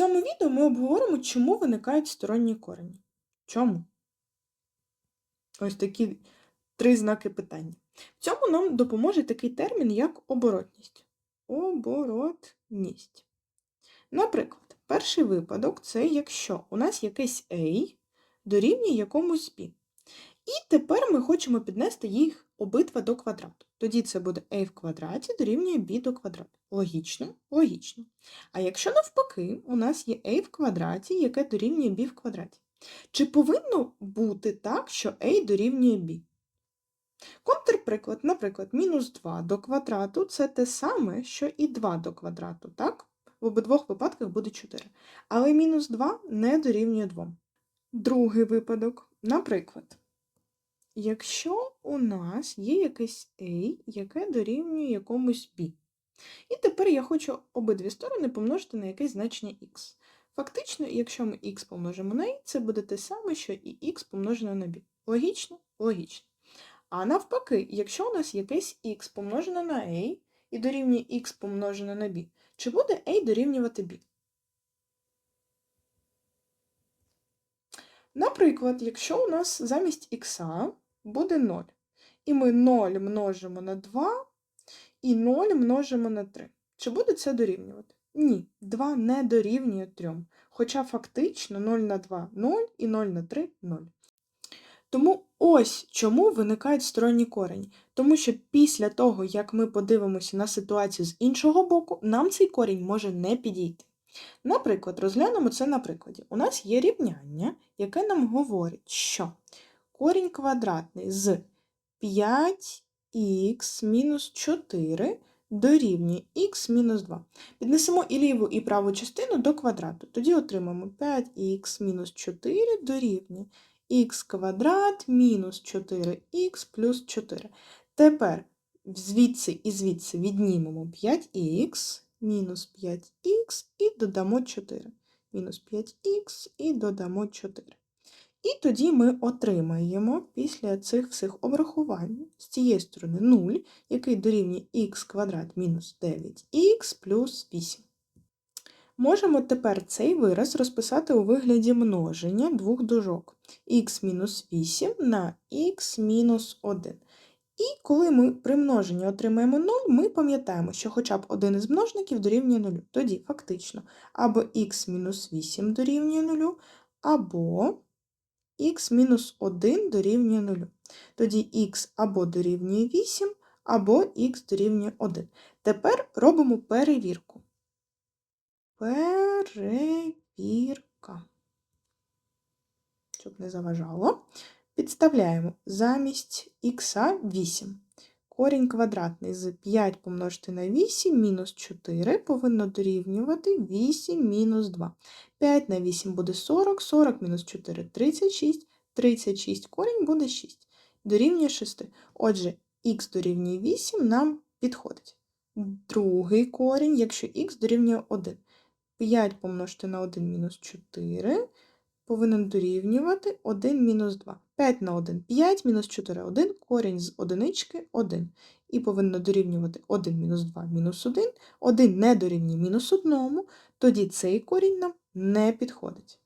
цьому відео ми обговоримо, чому виникають сторонні корені. Чому? Ось такі три знаки питання. В цьому нам допоможе такий термін, як оборотність. Оборотність. Наприклад, перший випадок це якщо у нас якесь A дорівнює якомусь B. І тепер ми хочемо піднести їх обидва до квадрату. Тоді це буде a в квадраті дорівнює b до квадрату. Логічно? Логічно. А якщо навпаки, у нас є a в квадраті, яке дорівнює b в квадраті. Чи повинно бути так, що a дорівнює b? Контрприклад, наприклад, мінус 2 до квадрату це те саме, що і 2 до квадрату, так? В обидвох випадках буде 4. Але мінус 2 не дорівнює 2. Другий випадок, наприклад. Якщо у нас є якесь A, яке дорівнює якомусь B. І тепер я хочу обидві сторони помножити на якесь значення x. Фактично, якщо ми x помножимо на a, це буде те саме, що і x помножено на b. Логічно? Логічно. А навпаки, якщо у нас якесь x помножено на a і дорівнює x помножено на b, чи буде a дорівнювати b? Наприклад, якщо у нас замість х буде 0, і ми 0 множимо на 2 і 0 множимо на 3. Чи буде це дорівнювати? Ні, 2 не дорівнює 3, хоча фактично 0 на 2 0 і 0 на 3 0. Тому ось чому виникають сторонні корені. Тому що після того, як ми подивимося на ситуацію з іншого боку, нам цей корінь може не підійти. Наприклад, розглянемо це на прикладі. У нас є рівняння, яке нам говорить, що корінь квадратний з 5х мінус 4 дорівнює х мінус 2. Піднесемо і ліву, і праву частину до квадрату. Тоді отримаємо 5х мінус 4 дорівнює х квадрат мінус 4х плюс 4. Тепер звідси і звідси віднімемо 5х мінус 5х і додамо 4. Мінус 5х і додамо 4. І тоді ми отримаємо після цих всіх обрахувань з цієї сторони 0, який дорівнює х квадрат мінус 9х плюс 8. Можемо тепер цей вираз розписати у вигляді множення двох дужок х мінус 8 на х мінус 1. І коли ми при множенні отримаємо 0, ми пам'ятаємо, що хоча б один із множників дорівнює 0. Тоді фактично або х мінус 8 дорівнює 0, або х мінус 1 дорівнює 0. Тоді х або дорівнює 8, або х дорівнює 1. Тепер робимо перевірку. Перевірка. Щоб не заважало. Підставляємо замість х 8. Корінь квадратний з 5 помножити на 8 мінус 4 повинно дорівнювати 8 мінус 2. 5 на 8 буде 40, 40 мінус 4 36, 36 корінь буде 6. Дорівнює 6. Отже, х дорівнює 8 нам підходить. Другий корінь, якщо х дорівнює 1. 5 помножити на 1 мінус 4 повинен дорівнювати 1 мінус 2. 5 на 1 5 мінус 4 1, корінь з одинички 1. І повинно дорівнювати 1 мінус 2 мінус 1, 1 не дорівнює мінус 1, тоді цей корінь нам не підходить.